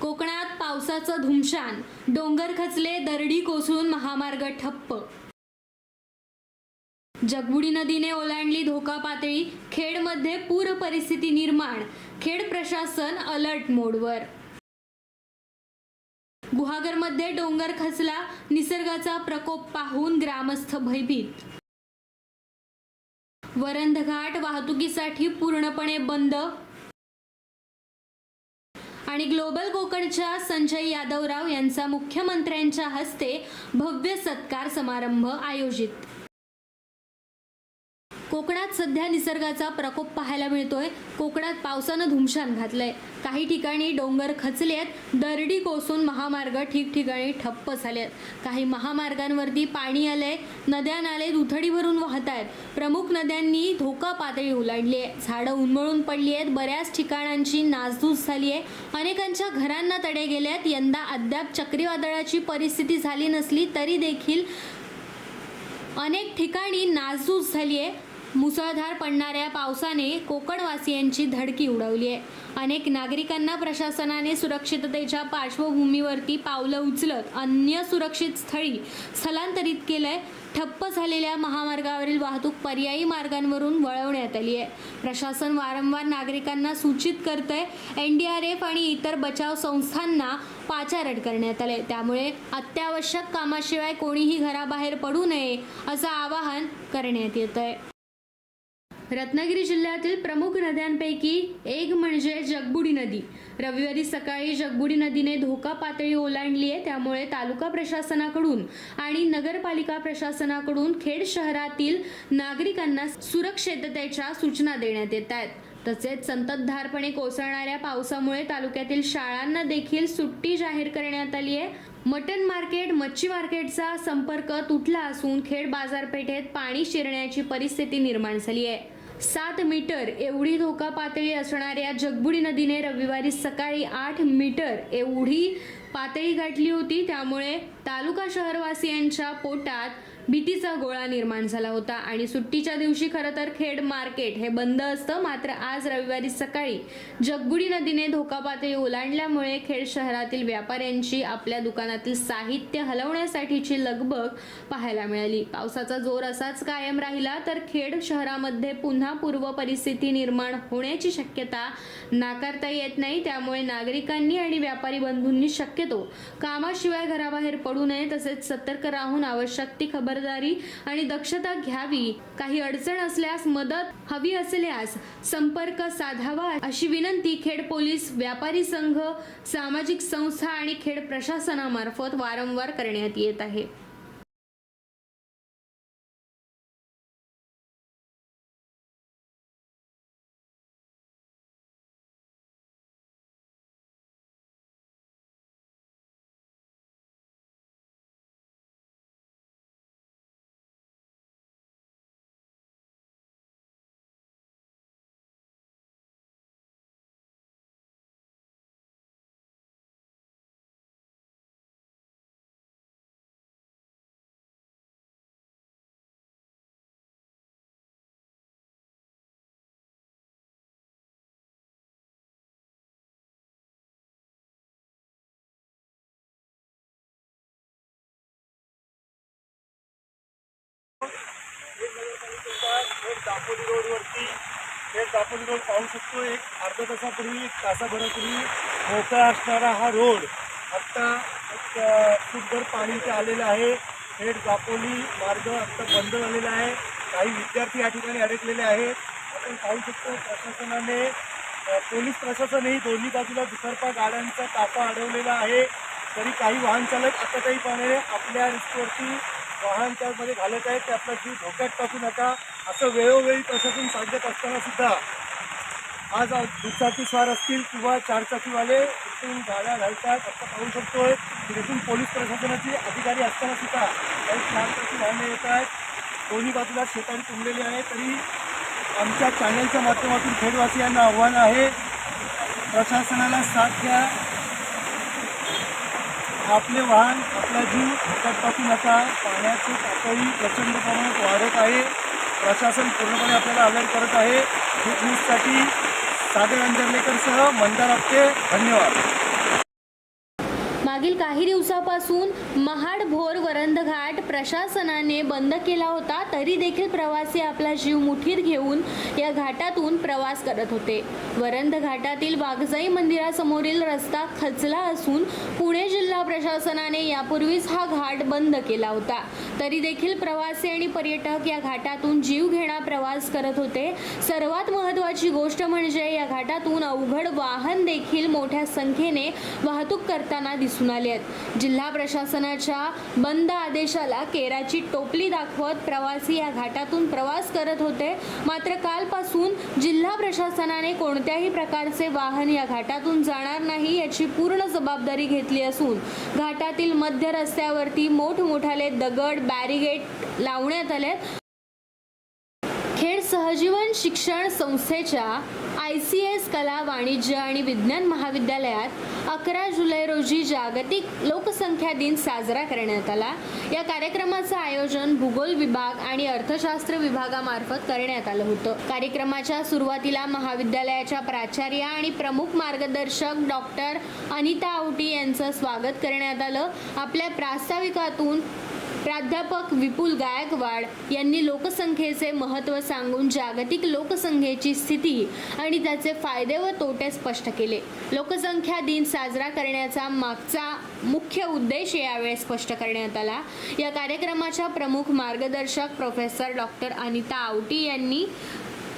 कोकणात पावसाचं धुमशान. डोंगर खचले दरडी कोसळून महामार्ग ठप्प. जगबुडी नदीने ओलांडली धोका पातळी. खेडमध्ये पूर परिस्थिती निर्माण. खेड प्रशासन अलर्ट मोडवर. गुहागरमध्ये डोंगर खचला. निसर्गाचा प्रकोप पाहून ग्रामस्थ भयभीत. वरंधघाट वाहतुकीसाठी पूर्णपणे बंद. आणि ग्लोबल कोकणच्या संजय यादवराव यांचा मुख्यमंत्र्यांच्या हस्ते भव्य सत्कार समारंभ आयोजित. कोकणात सध्या निसर्गाचा प्रकोप पाहायला मिळतोय. कोकणात पावसानं धुमशान घातलंय. काही ठिकाणी डोंगर खचले आहेत दरडी कोसून महामार्ग ठिकठिकाणी ठप्प झाले आहेत काही महामार्गांवरती पाणी आलंय. नद्या नाले दुथडी भरून वाहत आहेत प्रमुख नद्यांनी धोका पातळी ओलांडली आहे झाडं उन्मळून पडली आहेत बऱ्याच ठिकाणांची नासधूस झाली आहे अनेकांच्या घरांना तडे गेल्यात यंदा अद्याप चक्रीवादळाची परिस्थिती झाली नसली तरी देखील अनेक ठिकाणी नासधूस झाली आहे मुसळधार पडणाऱ्या पावसाने कोकणवासियांची धडकी उडवली आहे. अनेक नागरिकांना प्रशासनाने सुरक्षिततेच्या पार्श्वभूमीवरती पावलं उचलत अन्य सुरक्षित स्थळी स्थलांतरित केलंय. ठप्प झालेल्या महामार्गावरील वाहतूक पर्यायी मार्गांवरून वळवण्यात आली आहे. प्रशासन वारंवार नागरिकांना सूचित करतंय एन डी आर एफ आणि इतर बचाव संस्थांना पाचारण करण्यात आले त्यामुळे अत्यावश्यक कामाशिवाय कोणीही घराबाहेर पडू नये असं आवाहन करण्यात येत आहे रत्नागिरी जिल्ह्यातील प्रमुख नद्यांपैकी एक म्हणजे जगबुडी नदी. रविवारी सकाळी जगबुडी नदीने धोका पातळी ओलांडली आहे त्यामुळे तालुका प्रशासनाकडून आणि नगरपालिका प्रशासनाकडून खेड शहरातील नागरिकांना सुरक्षिततेच्या सूचना देण्यात येत आहेत. तसेच संततधारपणे कोसळणाऱ्या पावसामुळे तालुक्यातील शाळांना देखील सुट्टी जाहीर करण्यात आली आहे. मटन मार्केट मच्छी मार्केटचा संपर्क तुटला असून खेड बाजारपेठेत पाणी शिरण्याची परिस्थिती निर्माण झाली आहे. सात मीटर एवढी धोका पातळी असणाऱ्या जगबुडी नदीने रविवारी सकाळी आठ मीटर एवढी पातळी गाठली होती. त्यामुळे तालुका शहरवासियांच्या पोटात भीतीचा गोळा निर्माण झाला होता आणि सुट्टीच्या दिवशी खरं तर खेड मार्केट हे बंद असतं. मात्र आज रविवारी सकाळी जगबुडी नदीने धोका पातळी ओलांडल्यामुळे खेड शहरातील व्यापाऱ्यांची आपल्या दुकानातील साहित्य हलवण्यासाठीची लगबग पाहायला मिळाली. पावसाचा जोर असाच कायम राहिला तर खेड शहरामध्ये पुन्हा पूर्व परिस्थिती निर्माण होण्याची शक्यता नाकारता येत नाही. त्यामुळे नागरिकांनी आणि व्यापारी बंधूंनी शक्यतो कामाशिवाय घराबाहेर पडू नये तसेच सतर्क राहून आवश्यक ती खबर खबरदारी आणि दक्षता घ्यावी. काही अडचण असल्यास मदत हवी असल्यास संपर्क साधावा अशी विनंती खेड पोलीस व्यापारी संघ सामाजिक संस्था आणि खेड प्रशासनामार्फत वारंवार करण्यात येत आहे. एक दापोली रोडवरती थेट दापोली रोड पाहू शकतो एक अर्धा तासापूर्वी एक तासाभरापूर्वी मोकळा असणारा हा रोड. आत्ता एक अ, पाणी इथे आलेलं आहे. थेट दापोली मार्ग आत्ता बंद झालेला आहे. काही विद्यार्थी या ठिकाणी अडकलेले आहेत. आपण पाहू शकतो प्रशासनाने पोलीस प्रशासनही दोन्ही बाजूला दुसरपा गाड्यांचा ताफा अडवलेला आहे. तरी काही वाहन चालक आता काही पाण्याने आपल्या रिस्कवरती वाहन त्यामध्ये घालत आहेत ते आपला जीव धोक्यात टाकू नका. असं वेळोवेळी प्रशासन सांगत असताना सुद्धा आज दुचाकी स्वार असतील किंवा चारचाकीवाले इथून गाड्या घालतात असं पाहू शकतोय. तिथून पोलीस प्रशासनाचे अधिकारी असताना सुद्धा काही चारचाकी वाहने येत आहेत. दोन्ही बाजूला शेतारी तुंबलेली आहे तरी आमच्या चॅनलच्या माध्यमातून खेडवासियांना आव्हान आहे प्रशासनाला साथ द्या. आपले वाहन आपला जीव धोक्यात टाकू पाण्याची पातळी प्रचंड प्रमाणात वाढत आहे. प्रशासन पूर्णपणे आपल्याला अलर्ट करत आहे. न्यूजसाठी सागर अंजरलेकरसह मंदार आपटे धन्यवाद. मागील काही दिवसापासून महाड भोर वरंद घाट प्रशासनाने बंद केला होता तरी देखील प्रवासी आपला जीव मुठीत घेऊन या घाटातून प्रवास करत होते. वरंद घाटातील वाघजाई मंदिरासमोरील रस्ता खचला असून पुणे जिल्हा प्रशासनाने यापूर्वीच हा घाट बंद केला होता. तरी देखील प्रवासी आणि पर्यटक या घाटातून जीव घेणा प्रवास करत होते. सर्वात महत्त्वाची गोष्ट म्हणजे या घाटातून अवघड वाहन देखील मोठ्या संख्येने वाहतूक करताना दिसून आले आहेत. जिल्हा प्रशासनाच्या बंद आदेशाला केराची टोपली दाखवत प्रवासी या घाटातून प्रवास करत होते. मात्र कालपासून जिल्हा प्रशासनाने कोणत्याही प्रकारचे वाहन या घाटातून जाणार नाही याची पूर्ण जबाबदारी घेतली असून घाटातील मध्य रस्त्यावरती मोठमोठाले दगड बॅरिगेट लावण्यात आले खेड सहजीवन शिक्षण संस्थेच्या आय सी एस कला वाणिज्य आणि विज्ञान महाविद्यालयात अकरा जुलै रोजी जागतिक लोकसंख्या दिन साजरा करण्यात आला. या कार्यक्रमाचं आयोजन भूगोल विभाग आणि अर्थशास्त्र विभागामार्फत करण्यात आलं होतं. कार्यक्रमाच्या सुरुवातीला महाविद्यालयाच्या प्राचार्य आणि प्रमुख मार्गदर्शक डॉक्टर अनिता आवटी यांचं स्वागत करण्यात आलं. आपल्या प्रास्ताविकातून प्राध्यापक विपुल गायकवाड यांनी लोकसंख्येचे महत्त्व सांगून जागतिक लोकसंख्येची स्थिती आणि त्याचे फायदे व तोटे स्पष्ट केले. लोकसंख्या दिन साजरा करण्याचा मागचा मुख्य उद्देश यावेळी स्पष्ट करण्यात आला. या कार्यक्रमाच्या प्रमुख मार्गदर्शक प्रोफेसर डॉक्टर अनिता आवटी यांनी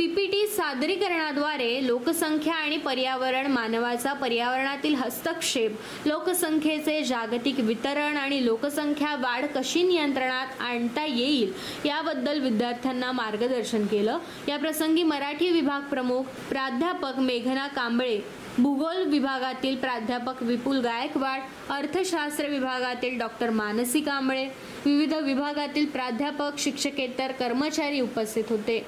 पीपीटी सादरीकरणाद्वारे लोकसंख्या आणि पर्यावरण मानवाचा पर्यावरणातील हस्तक्षेप लोकसंख्येचे जागतिक वितरण आणि लोकसंख्या वाढ कशी नियंत्रणात आणता येईल याबद्दल विद्यार्थ्यांना मार्गदर्शन केलं. या प्रसंगी मराठी विभाग प्रमुख प्राध्यापक मेघना कांबळे भूगोल विभागातील प्राध्यापक विपुल गायकवाड अर्थशास्त्र विभागातील डॉक्टर मानसी कांबळे विविध विभागातील प्राध्यापक शिक्षकेतर कर्मचारी उपस्थित होते.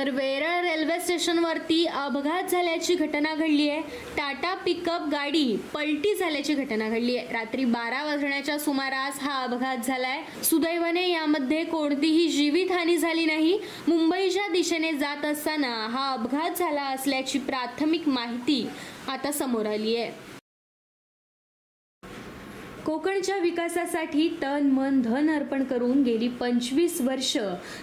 तर वेरळ रेल्वे स्टेशनवरती अपघात झाल्याची घटना घडली आहे. टाटा पिकअप गाडी पलटी झाल्याची घटना घडली आहे. रात्री बारा वाजण्याच्या सुमारास हा अपघात झालाय. सुदैवाने यामध्ये कोणतीही जीवितहानी झाली नाही. मुंबईच्या दिशेने जात असताना हा अपघात झाला असल्याची प्राथमिक माहिती आता समोर आली आहे. कोकणच्या विकासासाठी तन मन धन अर्पण करून गेली पंचवीस वर्ष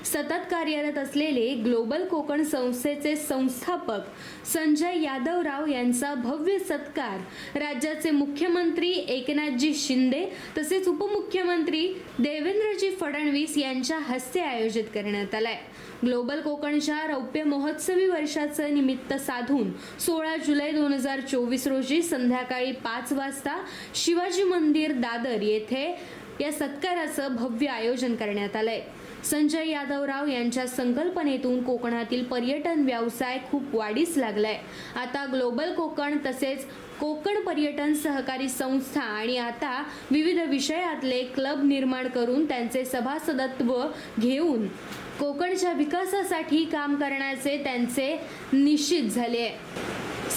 सतत कार्यरत असलेले ग्लोबल कोकण संस्थेचे संस्थापक संजय यादवराव यांचा भव्य सत्कार राज्याचे मुख्यमंत्री एकनाथजी शिंदे तसेच उपमुख्यमंत्री देवेंद्रजी फडणवीस यांच्या हस्ते आयोजित करण्यात आलाय. ग्लोबल कोकणच्या रौप्य महोत्सवी वर्षाचं निमित्त साधून सोळा जुलै दोन हजार चोवीस रोजी संध्याकाळी पाच वाजता शिवाजी मंदिर दादर येथे या सत्काराचं भव्य आयोजन करण्यात आलंय. संजय यादवराव यांच्या संकल्पनेतून कोकणातील पर्यटन व्यवसाय खूप वाढीस लागलाय. आता ग्लोबल कोकण तसेच कोकण पर्यटन सहकारी संस्था आणि आता विविध विषयातले क्लब निर्माण करून त्यांचे सभासदत्व घेऊन कोकणच्या विकासासाठी काम करण्याचे त्यांचे निश्चित झाले आहे.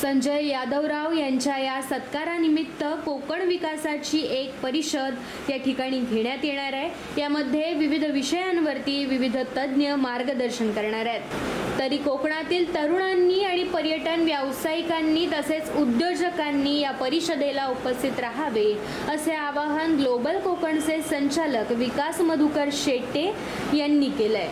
संजय यादवराव यांच्या या सत्कारानिमित्त कोकण विकासाची एक परिषद या ठिकाणी घेण्यात येणार आहे. यामध्ये विविध विषयांवरती विविध तज्ज्ञ मार्गदर्शन करणार आहेत. तरी कोकणातील तरुणांनी आणि पर्यटन व्यावसायिकांनी तसेच उद्योजकांनी या परिषदेला उपस्थित राहावे असे आवाहन ग्लोबल कोकणचे संचालक विकास मधुकर शेट्टे यांनी केलंय.